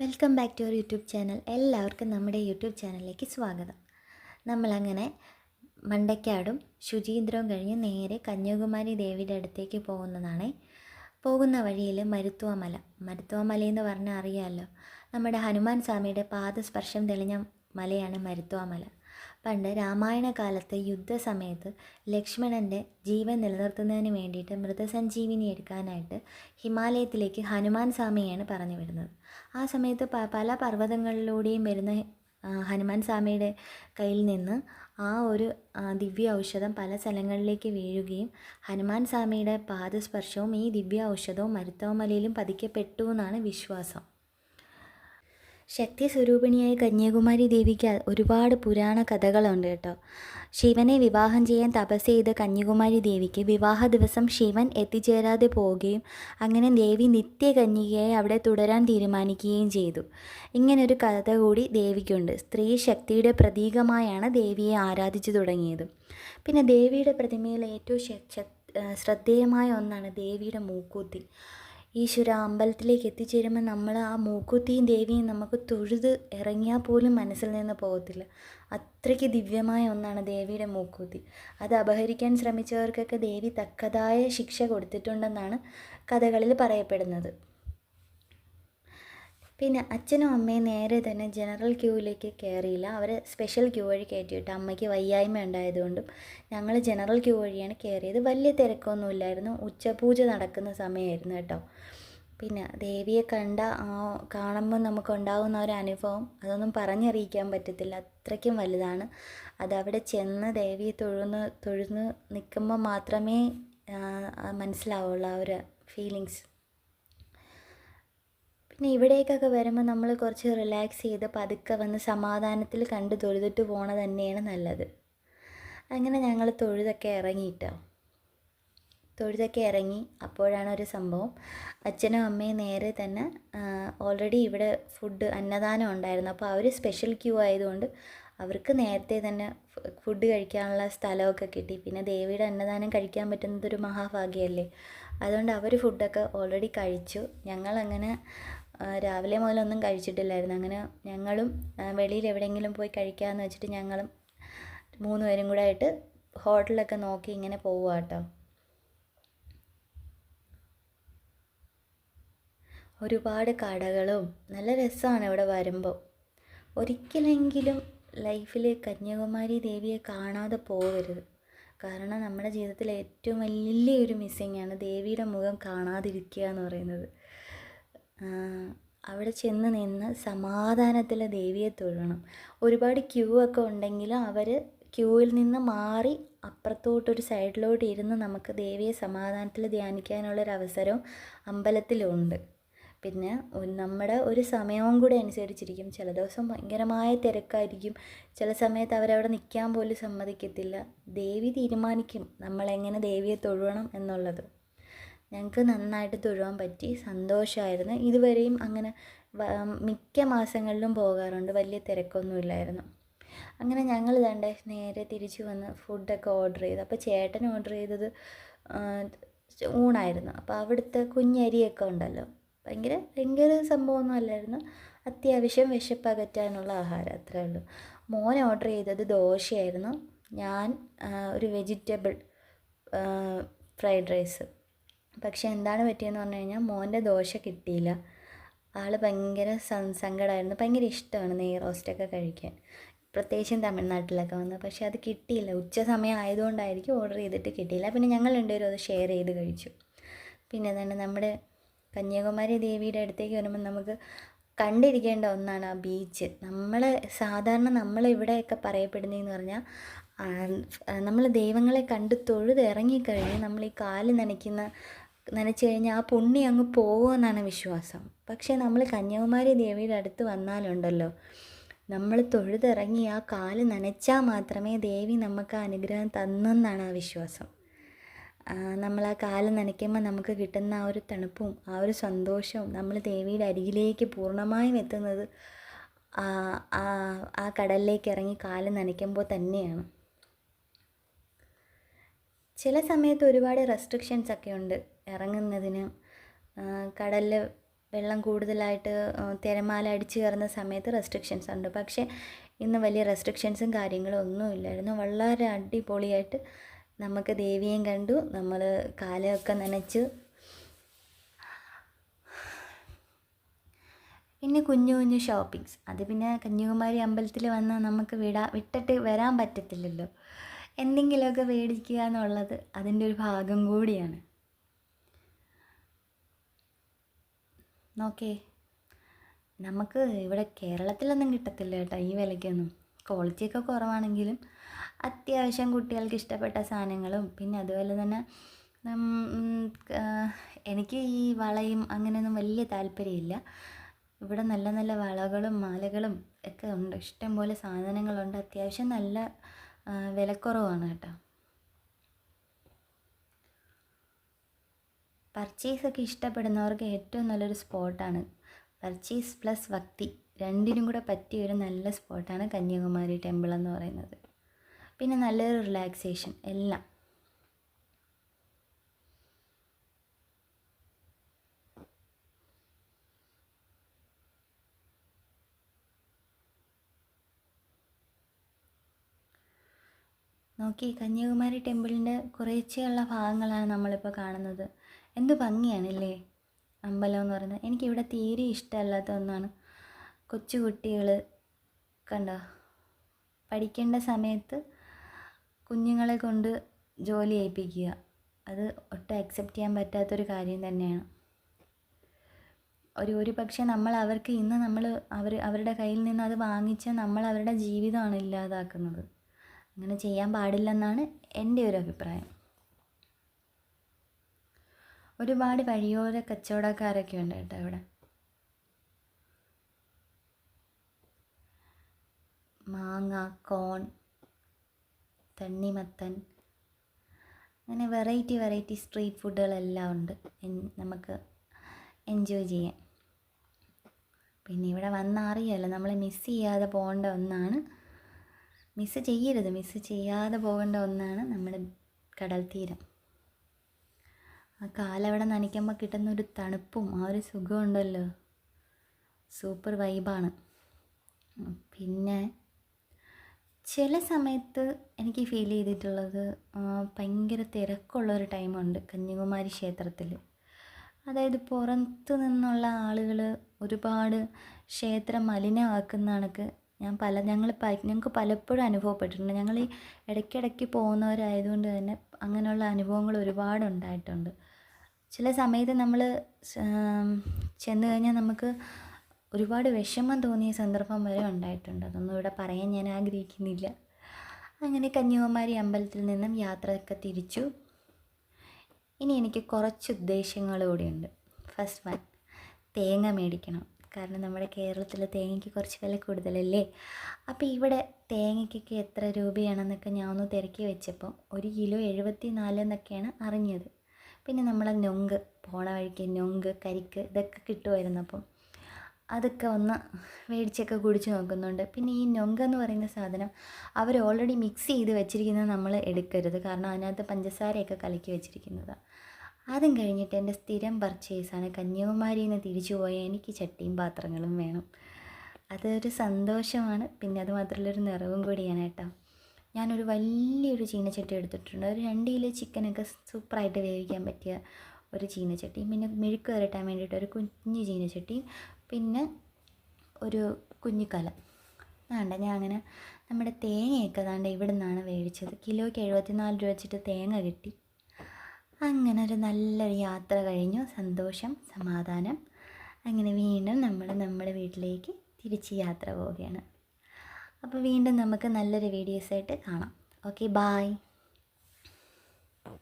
Welcome back to our YouTube channel. എല്ലാവർക്കും നമ്മുടെ YouTube ചാനലിലേക്ക് സ്വാഗതം. നമ്മളങ്ങനെ മണ്ടയ്ക്കാടും ശുചീന്ദ്രവും കഴിഞ്ഞ് നേരെ കന്യാകുമാരി ദേവിയുടെ അടുത്തേക്ക് പോകുന്നതാണ്. പോകുന്ന വഴിയിൽ മരുത്വമല. മരുത്വമല എന്ന് പറഞ്ഞാൽ അറിയാമല്ലോ. നമ്മുടെ ഹനുമാൻ സ്വാമിയുടെ പാദസ്പർശം തെളിഞ്ഞ മലയാണ് മരുത്വമല. പണ്ട് രാമായണ കാലത്ത് യുദ്ധസമയത്ത് ലക്ഷ്മണന്റെ ജീവൻ നിലനിർത്തുന്നതിന് വേണ്ടിയിട്ട് മൃതസഞ്ജീവിനി എടുക്കാനായിട്ട് ഹിമാലയത്തിലേക്ക് ഹനുമാൻ സ്വാമിയാണ് പറഞ്ഞു വിടുന്നത്. ആ സമയത്ത് പ പല പർവതങ്ങളിലൂടെയും വരുന്ന ഹനുമാൻ സ്വാമിയുടെ കയ്യിൽ നിന്ന് ആ ഒരു ദിവ്യ ഔഷധം പല സ്ഥലങ്ങളിലേക്ക് വീഴുകയും ഹനുമാൻ സ്വാമിയുടെ പാദസ്പർശവും ഈ ദിവ്യ ഔഷധവും മരുത്തോമലയിലും പതിക്കപ്പെട്ടു എന്നാണ് വിശ്വാസം. ശക്തി സ്വരൂപിണിയായ കന്യാകുമാരി ദേവിക്ക് ഒരുപാട് പുരാണ കഥകളുണ്ട് കേട്ടോ. ശിവനെ വിവാഹം ചെയ്യാൻ തപസ് ചെയ്ത കന്യാകുമാരി ദേവിക്ക് വിവാഹ ദിവസം ശിവൻ എത്തിച്ചേരാതെ പോവുകയും അങ്ങനെ ദേവി നിത്യകന്യകയായി അവിടെ തുടരാൻ തീരുമാനിക്കുകയും ചെയ്തു. ഇങ്ങനൊരു കഥ കൂടി ദേവിക്കുണ്ട്. സ്ത്രീ ശക്തിയുടെ പ്രതീകമായാണ് ദേവിയെ ആരാധിച്ചു തുടങ്ങിയത്. പിന്നെ ദേവിയുടെ പ്രതിമയിൽ ഏറ്റവും ശ്രദ്ധേയമായ ഒന്നാണ് ദേവിയുടെ മൂക്കൂത്തി. ഈശ്വര അമ്പലത്തിലേക്ക് എത്തിച്ചേരുമ്പോൾ നമ്മൾ ആ മൂക്കുത്തിയും ദേവിയും നമുക്ക് തൊഴുത് ഇറങ്ങിയാൽ പോലും മനസ്സിൽ നിന്ന് പോകത്തില്ല. അത്രയ്ക്ക് ദിവ്യമായ ഒന്നാണ് ദേവിയുടെ മൂക്കുത്തി. അത് അപഹരിക്കാൻ ശ്രമിച്ചവർക്കൊക്കെ ദേവി തക്കതായ ശിക്ഷ കൊടുത്തിട്ടുണ്ടെന്നാണ് കഥകളിൽ പറയപ്പെടുന്നത്. പിന്നെ അച്ഛനും അമ്മയും നേരെ തന്നെ ജനറൽ ക്യൂവിലേക്ക് കയറിയില്ല. അവരെ സ്പെഷ്യൽ ക്യൂ വഴി കയറ്റിയിട്ട് അമ്മയ്ക്ക് വയ്യായ്മ ഉണ്ടായതുകൊണ്ടും ഞങ്ങൾ ജനറൽ ക്യൂ വഴിയാണ് കയറിയത്. വലിയ തിരക്കൊന്നുമില്ലായിരുന്നു. ഉച്ചപൂജ നടക്കുന്ന സമയമായിരുന്നു കേട്ടോ. പിന്നെ ദേവിയെ കണ്ട ആ കാണുമ്പോൾ നമുക്കുണ്ടാകുന്ന ഒരു അനുഭവം അതൊന്നും പറഞ്ഞറിയിക്കാൻ പറ്റത്തില്ല. അത്രയ്ക്കും വലുതാണ്. അതവിടെ ചെന്ന് ദേവിയെ തൊഴുന്ന് തൊഴുന്ന് നിൽക്കുമ്പോൾ മാത്രമേ മനസ്സിലാവുള്ളൂ ആ ഒരു ഫീലിങ്സ് പിന്നെ ഇവിടേക്കൊക്കെ വരുമ്പോൾ നമ്മൾ കുറച്ച് റിലാക്സ് ചെയ്ത് പതുക്കെ വന്ന് സമാധാനത്തിൽ കണ്ട് തൊഴുതിട്ട് പോണത് തന്നെയാണ് നല്ലത്. അങ്ങനെ ഞങ്ങൾ തൊഴുതൊക്കെ ഇറങ്ങിയിട്ടോ തൊഴുതൊക്കെ ഇറങ്ങി അപ്പോഴാണ് ഒരു സംഭവം. അച്ഛനും അമ്മയും നേരെ തന്നെ ഓൾറെഡി ഇവിടെ ഫുഡ് അന്നദാനം ഉണ്ടായിരുന്നു. അപ്പോൾ അവർ സ്പെഷ്യൽ ക്യൂ ആയതുകൊണ്ട് അവർക്ക് നേരത്തെ തന്നെ ഫുഡ് കഴിക്കാനുള്ള സ്ഥലമൊക്കെ കിട്ടി. പിന്നെ ദേവിയുടെ അന്നദാനം കഴിക്കാൻ പറ്റുന്നത് ഒരു മഹാഭാഗ്യമല്ലേ? അതുകൊണ്ട് അവർ ഫുഡൊക്കെ ഓൾറെഡി കഴിച്ചു. ഞങ്ങളങ്ങനെ രാവിലെ മുതലൊന്നും കഴിച്ചിട്ടില്ലായിരുന്നു. അങ്ങനെ ഞങ്ങളും വെളിയിൽ എവിടെയെങ്കിലും പോയി കഴിക്കാമെന്ന് വെച്ചിട്ട് ഞങ്ങളും മൂന്ന് പേരും കൂടെ ആയിട്ട് ഹോട്ടലൊക്കെ നോക്കി ഇങ്ങനെ പോവുക കേട്ടോ ഒരുപാട് കടകളും നല്ല രസമാണ് ഇവിടെ വരുമ്പോൾ ഒരിക്കലെങ്കിലും ലൈഫിൽ കന്യാകുമാരി ദേവിയെ കാണാതെ പോകരുത്. കാരണം നമ്മുടെ ജീവിതത്തിൽ ഏറ്റവും വലിയൊരു മിസ്സിങ്ങാണ് ദേവിയുടെ മുഖം കാണാതിരിക്കുക എന്ന് പറയുന്നത്. അവിടെ ചെന്ന് നിന്ന് സമാധാനത്തിൽ ദേവിയെ തൊഴണം. ഒരുപാട് ക്യൂ ഒക്കെ ഉണ്ടെങ്കിലും അവർ ക്യൂവിൽ നിന്ന് മാറി അപ്പുറത്തോട്ടൊരു സൈഡിലോട്ട് ഇരുന്ന് നമുക്ക് ദേവിയെ സമാധാനത്തിൽ ധ്യാനിക്കാനുള്ളൊരു അവസരവും അമ്പലത്തിലുണ്ട്. പിന്നെ നമ്മുടെ ഒരു സമയവും കൂടെ അനുസരിച്ചിരിക്കും. ചില ദിവസം ഭയങ്കരമായ തിരക്കായിരിക്കും. ചില സമയത്ത് അവരവിടെ നിൽക്കാൻ പോലും സമ്മതിക്കത്തില്ല. ദേവി തീരുമാനിക്കും നമ്മളെങ്ങനെ ദേവിയെ തൊഴണം എന്നുള്ളത്. ഞങ്ങൾക്ക് നന്നായിട്ട് തൊഴുവാൻ പറ്റി. സന്തോഷമായിരുന്നു ഇതുവരെയും അങ്ങനെ മിക്ക മാസങ്ങളിലും പോകാറുണ്ട്. വലിയ തിരക്കൊന്നുമില്ലായിരുന്നു. അങ്ങനെ ഞങ്ങൾ രണ്ട് നേരെ തിരിച്ചു വന്ന് ഫുഡൊക്കെ ഓർഡർ ചെയ്തു. അപ്പോൾ ചേട്ടൻ ഓർഡർ ചെയ്തത് ഊണായിരുന്നു. അപ്പോൾ അവിടുത്തെ കുഞ്ഞരിയൊക്കെ ഉണ്ടല്ലോ. ഭയങ്കര ഭയങ്കര സംഭവമൊന്നും അല്ലായിരുന്നു. അത്യാവശ്യം വിശപ്പകറ്റാനുള്ള ആഹാരം അത്രേ ഉള്ളൂ. മോൻ ഓർഡർ ചെയ്തത് ദോശയായിരുന്നു. ഞാൻ ഒരു വെജിറ്റബിൾ ഫ്രൈഡ് റൈസ്. പക്ഷേ എന്താണ് പറ്റിയെന്ന് പറഞ്ഞു കഴിഞ്ഞാൽ മോന്റെ ദോശ കിട്ടിയില്ല. ആൾ ഭയങ്കര സങ്കടമായിരുന്നു ഭയങ്കര ഇഷ്ടമാണ് നെയ് റോസ്റ്റൊക്കെ കഴിക്കാൻ. പ്രത്യേകിച്ചും തമിഴ്നാട്ടിലൊക്കെ വന്ന്. പക്ഷേ അത് കിട്ടിയില്ല. ഉച്ച സമയം ആയതുകൊണ്ടായിരിക്കും ഓർഡർ ചെയ്തിട്ട് കിട്ടിയില്ല. പിന്നെ ഞങ്ങൾ രണ്ടുപേരും അത് ഷെയർ ചെയ്ത് കഴിച്ചു. പിന്നെ തന്നെ നമ്മുടെ കന്യാകുമാരി ദേവിയുടെ അടുത്തേക്ക് വരുമ്പോൾ നമുക്ക് കണ്ടിരിക്കേണ്ട ഒന്നാണ് ആ ബീച്ച് നമ്മൾ സാധാരണ നമ്മളിവിടെയൊക്കെ പറയപ്പെടുന്നതെന്ന് പറഞ്ഞാൽ നമ്മൾ ദൈവങ്ങളെ കണ്ട് തൊഴുത് ഇറങ്ങിക്കഴിഞ്ഞ് നമ്മൾ ഈ കാൽ നനയ്ക്കുന്ന നനച്ച് കഴിഞ്ഞാൽ ആ പുണ്യം അങ്ങ് പോകുമെന്നാണ് വിശ്വാസം. പക്ഷേ നമ്മൾ കന്യാകുമാരി ദേവിയുടെ അടുത്ത് വന്നാലുണ്ടല്ലോ. നമ്മൾ തൊഴുതിറങ്ങി ആ കാൽ നനച്ചാൽ മാത്രമേ ദേവി നമുക്ക് അനുഗ്രഹം തന്നെന്നാണ് ആ വിശ്വാസം. നമ്മൾ ആ കാൽ നനയ്ക്കുമ്പോൾ നമുക്ക് കിട്ടുന്ന ആ ഒരു തണുപ്പും ആ ഒരു സന്തോഷവും നമ്മൾ ദേവിയുടെ അരികിലേക്ക് പൂർണമായും എത്തുന്നത് ആ കടലിലേക്ക് ഇറങ്ങി കാൽ നനയ്ക്കുമ്പോൾ തന്നെയാണ്. ചില സമയത്ത് ഒരുപാട് റെസ്ട്രിക്ഷൻസ് ഒക്കെ ഉണ്ട്. ഇറങ്ങുന്നതിന് കടലിൽ വെള്ളം കൂടുതലായിട്ട് തിരമാല അടിച്ചു കയറുന്ന സമയത്ത് റെസ്ട്രിക്ഷൻസ് ഉണ്ട്. പക്ഷേ ഇന്ന് വലിയ റെസ്ട്രിക്ഷൻസും കാര്യങ്ങളും ഒന്നും ഇല്ലായിരുന്നു. വളരെ അടിപൊളിയായിട്ട് നമുക്ക് ദേവിയെയും കണ്ടു. നമ്മൾ കാലമൊക്കെ നനച്ച്. പിന്നെ കുഞ്ഞു കുഞ്ഞു ഷോപ്പിങ്സ് അത് പിന്നെ കന്യാകുമാരി അമ്പലത്തിൽ വന്ന് നമുക്ക് വിടാ വിട്ടിട്ട് വരാൻ പറ്റത്തില്ലല്ലോ. എന്തെങ്കിലുമൊക്കെ മേടിക്കുക എന്നുള്ളത് അതിന്റെ ഒരു ഭാഗം കൂടിയാണ്. നോക്കേ. നമുക്ക് ഇവിടെ കേരളത്തിലൊന്നും കിട്ടത്തില്ല കേട്ടോ ഈ വിലയ്ക്കൊന്നും. ക്വാളിറ്റിയൊക്കെ കുറവാണെങ്കിലും അത്യാവശ്യം കുട്ടികൾക്ക് ഇഷ്ടപ്പെട്ട സാധനങ്ങളും പിന്നെ അതുപോലെ തന്നെ എനിക്ക് ഈ വളയും അങ്ങനെയൊന്നും വലിയ താല്പര്യമില്ല. ഇവിടെ നല്ല നല്ല വളകളും മാലകളും ഒക്കെ ഉണ്ട്. ഇഷ്ടംപോലെ സാധനങ്ങളുണ്ട്. അത്യാവശ്യം നല്ല വിലക്കുറവാണ് കേട്ടോ. പർച്ചേസ് ഒക്കെ ഇഷ്ടപ്പെടുന്നവർക്ക് ഏറ്റവും നല്ലൊരു സ്പോട്ടാണ്. പർച്ചേസ് പ്ലസ് ഭക്തി. രണ്ടിനും കൂടെ പറ്റിയ ഒരു നല്ല സ്പോട്ടാണ് കന്യാകുമാരി ടെമ്പിൾ എന്ന് പറയുന്നത്. പിന്നെ നല്ലൊരു റിലാക്സേഷൻ. എല്ലാം. നോക്കി കന്യാകുമാരി ടെമ്പിളിന്റെ കുറേശ്ശെയുള്ള ഭാഗങ്ങളാണ് നമ്മളിപ്പോൾ കാണുന്നത്. എന്ത് ഭംഗിയാണല്ലേ? അമ്പലം എന്ന് പറയുന്നത്. എനിക്കിവിടെ തീരെ ഇഷ്ടമല്ലാത്ത ഒന്നാണ്. കൊച്ചു കുട്ടികൾ കണ്ടോ? പഠിക്കേണ്ട സമയത്ത് കുഞ്ഞുങ്ങളെ കൊണ്ട് ജോലി ഏൽപ്പിക്കുക. അത് ഒട്ടും അക്സെപ്റ്റ് ചെയ്യാൻ പറ്റാത്തൊരു കാര്യം തന്നെയാണ്. ഒരു ഒരു പക്ഷേ നമ്മൾ അവർക്ക് ഇന്ന് നമ്മൾ അവർ അവരുടെ കയ്യിൽ നിന്ന് അത് വാങ്ങിച്ച് നമ്മൾ അവരുടെ ജീവിതമാണ് ഇല്ലാതാക്കുന്നത്. അങ്ങനെ ചെയ്യാൻ പാടില്ലെന്നാണ് എന്റെ ഒരു അഭിപ്രായം. ഒരുപാട് വഴിയോര കച്ചവടക്കാരൊക്കെ ഉണ്ട് കേട്ടോ ഇവിടെ. മാങ്ങ കോൺ തണ്ണിമത്തൻ അങ്ങനെ വെറൈറ്റി വെറൈറ്റി സ്ട്രീറ്റ് ഫുഡുകളെല്ലാം ഉണ്ട് നമുക്ക് എൻജോയ് ചെയ്യാൻ. പിന്നെ ഇവിടെ വന്നറിയാലോ നമ്മൾ മിസ് ചെയ്യാതെ പോകേണ്ട ഒന്നാണ് മിസ് ചെയ്യരുത് മിസ് ചെയ്യാതെ പോകേണ്ട ഒന്നാണ് നമ്മുടെ കടൽ തീരം. ആ കാലവിടെ നനയ്ക്കുമ്പോൾ കിട്ടുന്ന ഒരു തണുപ്പും ആ ഒരു സുഖമുണ്ടല്ലോ സൂപ്പർ വൈബാണ് പിന്നെ ചില സമയത്ത് എനിക്ക് ഫീൽ ചെയ്തിട്ടുള്ളത് ഭയങ്കര തിരക്കുള്ള ഒരു ടൈമുണ്ട് കന്യാകുമാരി ക്ഷേത്രത്തിൽ അതായത് പുറത്തു നിന്നുള്ള ആളുകൾ ഒരുപാട് ക്ഷേത്രം മലിനമാക്കുന്ന കണക്ക് ഞാൻ പല ഞങ്ങൾ ഞങ്ങൾക്ക് പലപ്പോഴും അനുഭവപ്പെട്ടിട്ടുണ്ട്. ഞങ്ങൾ ഈ ഇടയ്ക്കിടയ്ക്ക് പോകുന്നവരായതുകൊണ്ട് തന്നെ അങ്ങനെയുള്ള അനുഭവങ്ങൾ ഒരുപാട് ഉണ്ടായിട്ടുണ്ട്. ചില സമയത്ത് നമ്മൾ ചെന്ന് കഴിഞ്ഞാൽ നമുക്ക് ഒരുപാട് വിഷമം തോന്നിയ സന്ദർഭം വരെ ഉണ്ടായിട്ടുണ്ട്. അതൊന്നും ഇവിടെ പറയാൻ ഞാൻ ആഗ്രഹിക്കുന്നില്ല. അങ്ങനെ കന്യാകുമാരി അമ്പലത്തിൽ നിന്നും യാത്രയൊക്കെ തിരിച്ചു. ഇനി എനിക്ക് കുറച്ച് ഉദ്ദേശങ്ങൾ കൂടിയുണ്ട് ഫസ്റ്റ് വൺ തേങ്ങ മേടിക്കണം. കാരണം നമ്മുടെ കേരളത്തിൽ തേങ്ങയ്ക്ക് കുറച്ച് വില കൂടുതലല്ലേ? അപ്പോൾ ഇവിടെ തേങ്ങയ്ക്കൊക്കെ എത്ര രൂപയാണെന്നൊക്കെ ഞാൻ ഒന്ന് തിരക്കി വെച്ചപ്പോൾ ഒരു കിലോ എഴുപത്തി നാല് എന്നൊക്കെയാണ് അറിഞ്ഞത്. പിന്നെ നമ്മളെ നൊങ്ക് പോണ വഴിക്ക് നൊങ്ക് കരിക്ക് ഇതൊക്കെ കിട്ടുമായിരുന്നു അപ്പം. അതൊക്കെ ഒന്ന് മേടിച്ചൊക്കെ കുടിച്ച് നോക്കുന്നുണ്ട്. പിന്നെ ഈ നൊങ്ക് എന്ന് പറയുന്ന സാധനം അവർ ഓൾറെഡി മിക്സ് ചെയ്ത് വെച്ചിരിക്കുന്നത് നമ്മൾ എടുക്കരുത്. കാരണം അതിനകത്ത് പഞ്ചസാരയൊക്കെ കലക്കി വെച്ചിരിക്കുന്നതാണ് അതും കഴിഞ്ഞിട്ട് എന്റെ സ്ഥിരം പർച്ചേസാണ് കന്യാകുമാരിയിൽ നിന്ന് തിരിച്ചു പോയ എനിക്ക് ചട്ടിയും പാത്രങ്ങളും വേണം. അതൊരു സന്തോഷമാണ്. പിന്നെ അത് മാത്രമല്ല ഒരു നിറവും കൂടിയാണ് കേട്ടോ. ഞാനൊരു വലിയൊരു ചീനച്ചട്ടി എടുത്തിട്ടുണ്ട്. ഒരു രണ്ട് കിലോ ചിക്കനൊക്കെ സൂപ്പറായിട്ട് വേവിക്കാൻ പറ്റിയ ഒരു ചീനച്ചട്ടി. പിന്നെ മെഴുക്ക് വരട്ടാൻ വേണ്ടിയിട്ട് ഒരു കുഞ്ഞ് ചീനച്ചട്ടി. പിന്നെ ഒരു കുഞ്ഞിക്കല വേണ്ട ഞാൻ അങ്ങനെ നമ്മുടെ തേങ്ങയൊക്കെ അതാണ്ട് ഇവിടെ നിന്നാണ് മേടിച്ചത് കിലോയ്ക്ക് എഴുപത്തിനാല് രൂപ വെച്ചിട്ട് തേങ്ങ കിട്ടി. അങ്ങനെ ഒരു നല്ലൊരു യാത്ര കഴിഞ്ഞു. സന്തോഷം സമാധാനം. അങ്ങനെ വീണ്ടും നമ്മൾ നമ്മുടെ വീട്ടിലേക്ക് തിരിച്ച് യാത്ര പോവുകയാണ്. അപ്പോൾ വീണ്ടും നമുക്ക് നല്ലൊരു വീഡിയോസായിട്ട് കാണാം. Okay bye